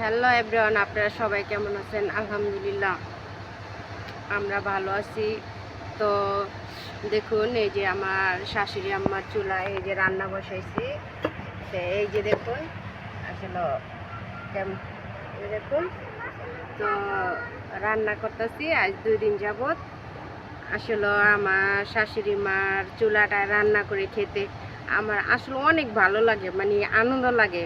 Hello everyone, আপনারা সবাই কেমন আছেন? আলহামদুলিল্লাহ, আমরা ভালো আছি। তো দেখুন, এই যে আমার শাশুড়ি আম্মার চুলা এই যে রান্না বসাইছি। তো এই যে দেখুন, আসলে কেমন? দেখুন, তো রান্না করতেছি, আজ দুই দিন যাবত আসলে আমার শাশুড়ি মার চুলাটায় রান্না করে খেতে আমার আসলে অনেক ভালো লাগে মানে আনন্দ লাগে।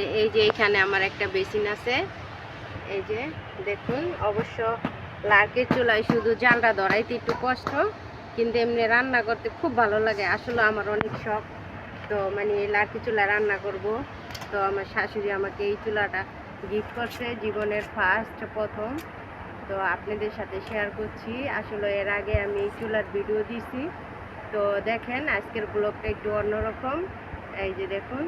তো এই যে এখানে আমার একটা বেসিন আছে। এই যে দেখুন, অবশ্য লার্কের চুলায় শুধু জালটা ধরাইতে একটু কষ্ট, কিন্তু এমনি রান্না করতে খুব ভালো লাগে। আসলে আমার অনেক শখ, তো মানে এই লার্কি চুলায় রান্না করব। তো আমার শাশুড়ি আমাকে এই চুলাটা গিফট করছে, জীবনের ফার্স্ট প্রথম। তো আপনাদের সাথে শেয়ার করছি। আসলে এর আগে আমি এই চুলার ভিডিও দিছি। তো দেখেন, আজকের ব্লগটা একটু অন্যরকম। এই যে দেখুন।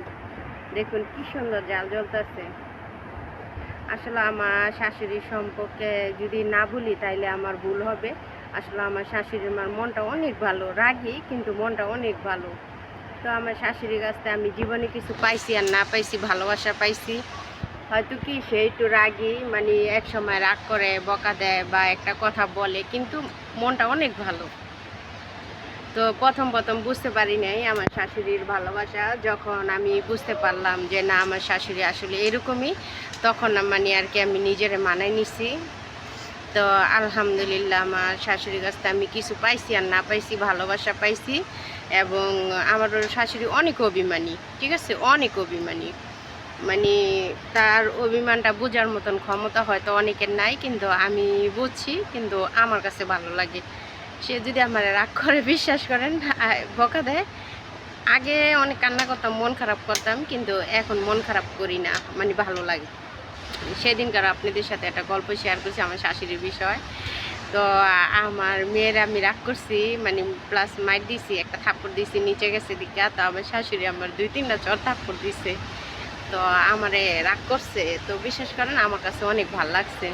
দেখুন কি সুন্দর জাল জ্বলতেছে। আসলে আমার শাশুড়ির সম্পর্কে যদি না বলি তাইলে আমার ভুল হবে। আসলে আমার শাশুড়ির মার মনটা অনেক ভালো, রাগি, কিন্তু মনটা অনেক ভালো। তো আমার শাশুড়ির কাছ থেকে আমি জীবনে কিছু পাইছি আর না পাইছি, ভালোবাসা পাইছি। হয়তো কি সে একটু রাগি মানে এক সময় রাগ করে, বকা দেয় বা একটা কথা বলে, কিন্তু মনটা অনেক ভালো। তো প্রথম প্রথম বুঝতে পারি নাই আমার শাশুড়ির ভালোবাসা। যখন আমি বুঝতে পারলাম যে না, আমার শাশুড়ি আসলে এরকমই, তখন মানে আর কি আমি নিজেরে মানায় নিছি। তো আলহামদুলিল্লাহ আমার শাশুড়ির কাছ আমি কিছু পাইছি আর না পাইছি, ভালোবাসা পাইছি এবং আমার শাশুড়ি অনেক অভিমানী, ঠিক আছে? অনেক অভিমানী। মানে তার অভিমানটা বোঝার মতন ক্ষমতা হয়তো অনেকের নাই, কিন্তু আমি বুঝছি, কিন্তু আমার কাছে ভালো লাগে। সে যদি আমার রাগ করে, বিশ্বাস করেন বকা দেয়। আগে অনেক কান্না করতাম, মন খারাপ করতাম, কিন্তু এখন মন খারাপ করি না মানে ভালো লাগে। সেদিনকার আপনাদের সাথে একটা গল্প শেয়ার করছি, আমার শাশুড়ির বিষয়। তো আমার মেয়ের আমি রাগ করছি মানে প্লাস মাইট দিছি, একটা থাপ্পড় দিছি, নিচে গেছে দিকে, তো আমার শাশুড়ি আমার দুই, তিনটা চর থাপ্পড় দিছে। তো আমারে রাগ করছে, তো বিশেষ করেন, আমার কাছে অনেক ভালো লাগছে।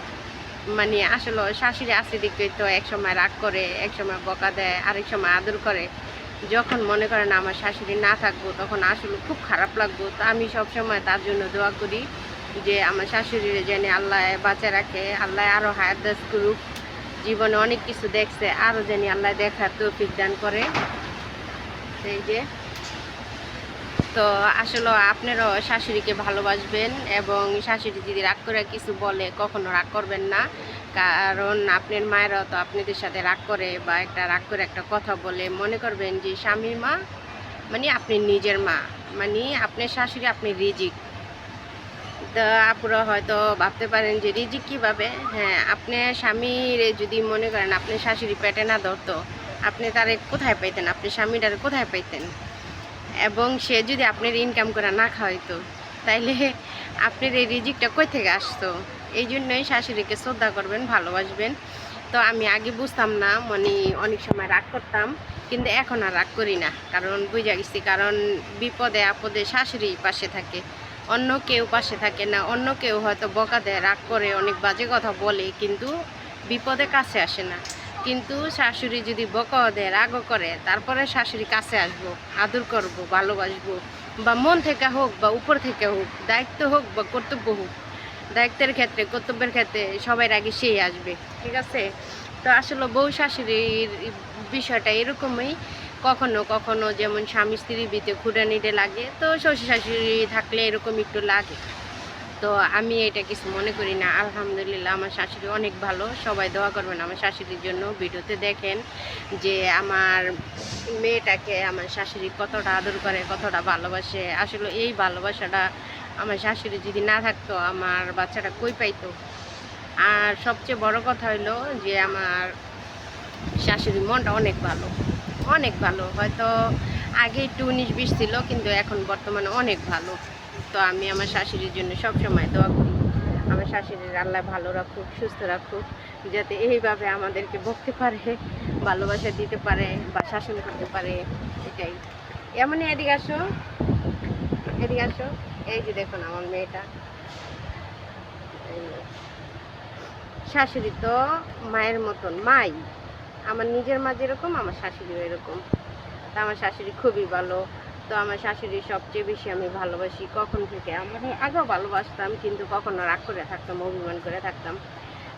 মানে আসলে শাশুড়ি আছে দিকে তো এক সময় রাগ করে, এক সময় বকা দেয়, আরেক সময় আদর করে। যখন মনে করেন আমার শাশুড়ি না থাকব, তখন আসলে খুব খারাপ লাগবো। তো আমি সবসময় তার জন্য দোয়া করি যে আমার শাশুড়ির যেন আল্লাহ বাঁচা রাখে, আল্লাহ আরও হায়াত করুক। জীবনে অনেক কিছু দেখছে আরও যেন আল্লাহ দেখার তৌফিক দান করে। এই যে তো আসলে আপনারাও শাশুড়িকে ভালোবাসবেন এবং শাশুড়ি যদি রাগ করে কিছু বলে, কখনো রাগ করবেন না। কারণ আপনার মায়েরাও তো আপনাদের সাথে রাগ করে বা একটা রাগ করে একটা কথা বলে। মনে করবেন যে স্বামীর মা মানে আপনি নিজের মা। মানে আপনার শাশুড়ি আপনি রিজিক। তো আপুরা হয়তো ভাবতে পারেন যে রিজিক কীভাবে? হ্যাঁ আপনার স্বামীর যদি মনে করেন আপনার শাশুড়ি পেটে না ধরতো, আপনি তারে কোথায় পাইতেন? আপনি স্বামীটারে কোথায় পাইতেন? এবং সে যদি আপনার ইনকাম করে না খাওয়াইতো, তাইলে আপনার এই রিজিকটা কই থেকে আসতো? এই জন্যই শাশুড়িকে শ্রদ্ধা করবেন, ভালোবাসবেন। তো আমি আগে বুঝতাম না মানে অনেক সময় রাগ করতাম, কিন্তু এখন আর রাগ করি না। কারণ বুঝা গেছি, কারণ বিপদে আপদে শাশুড়ি পাশে থাকে। অন্য কেউ পাশে থাকে না, অন্য কেউ হয়তো বকা দেয়, রাগ করে, অনেক বাজে কথা বলে, কিন্তু বিপদে কাছে আসে না। কিন্তু শাশুড়ি যদি বকা দেয় রাগও করে, তারপরে শাশুড়ি কাছে আসব, আদর করব, ভালোবাসবো, বা মন থেকে হোক বা উপর থেকে হোক, দায়িত্ব হোক বা কর্তব্য হোক, দায়িত্বের ক্ষেত্রে, কর্তব্যের ক্ষেত্রে সবার আগে সেই আসবে, ঠিক আছে? তো আসলে বউ শাশুড়ির বিষয়টা এরকমই, কখনো কখনো যেমন স্বামী স্ত্রী বিতে খুঁড়ানিতে লাগে, তো শ্বশুর শাশুড়ি থাকলে এরকম একটু লাগে। তো আমি এটা কিছু মনে করি না। আলহামদুলিল্লাহ আমার শাশুড়ি অনেক ভালো। সবাই দোয়া করবেন আমার শাশুড়ির জন্য। ভিডিওতে দেখেন যে আমার মেয়েটাকে আমার শাশুড়ি কতটা আদর করে, কতটা ভালোবাসে। আসলে এই ভালোবাসাটা আমার শাশুড়ি যদি না থাকতো, আমার বাচ্চাটা কই পাইতো? আর সবচেয়ে বড় কথা হলো যে আমার শাশুড়ির মনটা অনেক ভালো। অনেক ভালো। হয়তো আগে একটু উনিশ বিশ ছিল, কিন্তু এখন বর্তমানে অনেক ভালো। তো আমি আমার শাশুড়ির জন্য সব সময় দোয়া করি। আমার শাশুড়ির আল্লাহ ভালো রাখুক, সুস্থ রাখুক, যাতে এইভাবে আমাদেরকে বকতে পারে, ভালোবাসা দিতে পারে বা শাসন করতে পারে, এটাই। এমনই এদিকে আসো। এদিকে আসো। এই যে দেখুন আমার মেয়েটা। শাশুড়ি তো মায়ের মতন, মাই। আমার নিজের মা যেরকম, আমার শাশুড়িও এরকম। তা আমার শাশুড়ি খুবই ভালো। তো আমার শাশুড়ি সবচেয়ে বেশি আমি ভালোবাসি কখন থেকে? আমার আগেও ভালোবাসতাম, কিন্তু কখনো রাগ করে থাকতাম, অভিমান করে থাকতাম।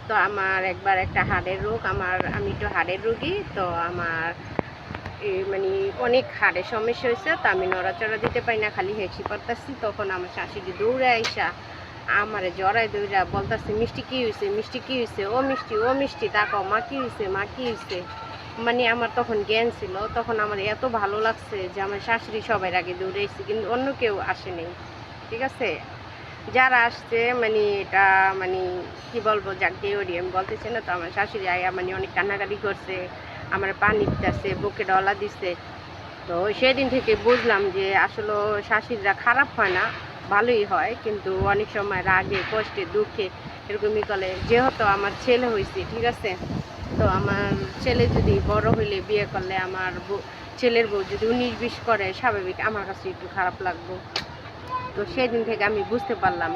তো আমার একবার একটা হাড়ের রোগ, আমার, আমি একটু হাড়ের রোগী, তো আমার মানে অনেক হাড়ের সমস্যা হয়েছে, তো আমি নড়াচড়া দিতে পারি না, খালি হেঁচি পড়তেছি তখন আমার শাশুড়ি দৌড়ে আইসা আমার জড়াই দৌড়া বলতেছে, মিষ্টি কী হয়েছে মিষ্টি কী হয়েছে ও মিষ্টি ও মিষ্টি তাকাও মা কী হয়েছে মা কী হয়েছে মানে আমার তখন জ্ঞান ছিল, তখন আমার এত ভালো লাগছে যে আমার শাশুড়ি সবাই আগে দৌড়ে এসেছে কিন্তু অন্য কেউ আসেনি ঠিক আছে? যারা আসছে মানে এটা মানে কি বলব, যাক ওরি আমি বলতেছি না তো, আমার শাশুড়ি আয়া মানে অনেক কান্নাকাটি করছে, আমার পানি দিতেছে বুকে ডলা দিচ্ছে তো সেদিন থেকে বুঝলাম যে আসলে শাশুড়িরা খারাপ হয় না, ভালোই হয়, কিন্তু অনেক সময় রাগে, কষ্টে, দুঃখে, এরকমই করে। যেহেতু আমার ছেলে হয়েছে, ঠিক আছে? তো আমার ছেলে যদি বড় হইলে বিয়ে করলে আমার ছেলের বউ যদি উনিশ বিশ করে, স্বাভাবিক আমার কাছে একটু খারাপ লাগবে। তো সেদিন থেকে আমি বুঝতে পারলাম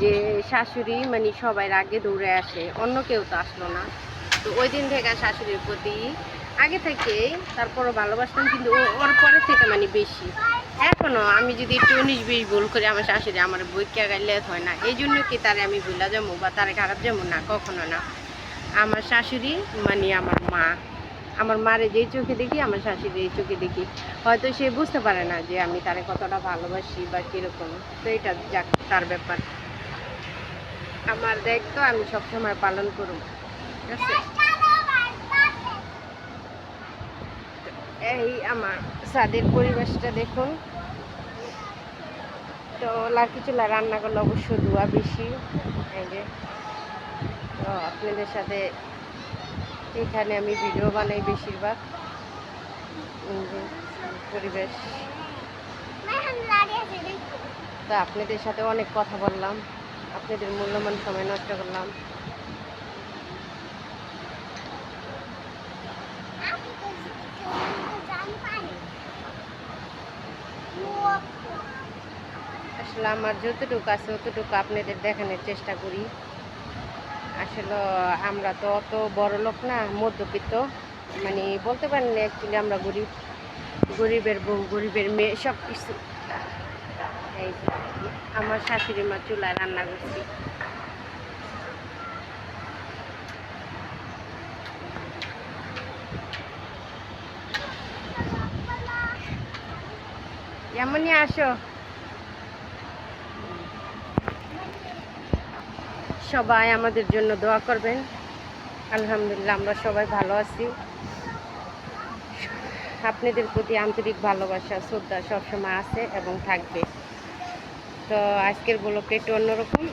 যে শাশুড়ি মানে সবাই আগে দৌড়ে আসে, অন্য কেউ তো আসলো না। তো ওই দিন থেকে শাশুড়ির প্রতি আগে থেকে তারপরও ভালোবাসতাম, কিন্তু ওর পরে থেকে মানে বেশি। এখনও আমি যদি একটু উনিশ বিশ ভুল করি, আমার শাশুড়ি আমার বইকে গাইলে হয় না। এই জন্য কি তারে আমি ভুলা যাব বা তারে খারাপ যাব না? কখনো না। আমার শাশুড়ি মানে আমার মা। আমার মারে যেই চোখে দেখি, আমার শাশুড়ি এই চোখে দেখি। হয়তো সে বুঝতে পারে না যে আমি তারে কতটা ভালোবাসি বা কীরকম। তো এটা যাক, তার ব্যাপার। আমার দায়িত্ব আমি সবসময় পালন করব। ঠিক আছে? এই আমার স্বাদের পরিবেশটা দেখুন। তো লাকি চুলা রান্না করলে অবশ্য ধোয়া বেশি। এই যে তো আপনাদের সাথে এখানে আমি ভিডিও বানাই বেশিরভাগ। পরিবেশ। তো আপনাদের সাথে অনেক কথা বললাম। আপনাদের মূল্যবান সময় নষ্ট করলাম। আসলে আমার যতটুকু আছে ততটুকু আপনাদের দেখানোর চেষ্টা করি। আসলে আমরা তো অত বড় লোক না, মধ্যবিত্ত। মানে বলতে পারেন অ্যাকচুয়ালি আমরা গরিব। গরিবের বউ, গরিবের মেয়ে, সব কিছু। এই আমার শাশুড়ি মা চুলায় রান্না করছি। এমনই আসো। সবাই আমাদের জন্য দোয়া করবেন। আলহামদুলিল্লাহ, আমরা সবাই ভালো আছি। আপনাদের প্রতি আন্তরিক ভালোবাসা, শ্রদ্ধা সবসময় আছে এবং থাকবে। তো আজকের ব্লগটা একটু অন্যরকম।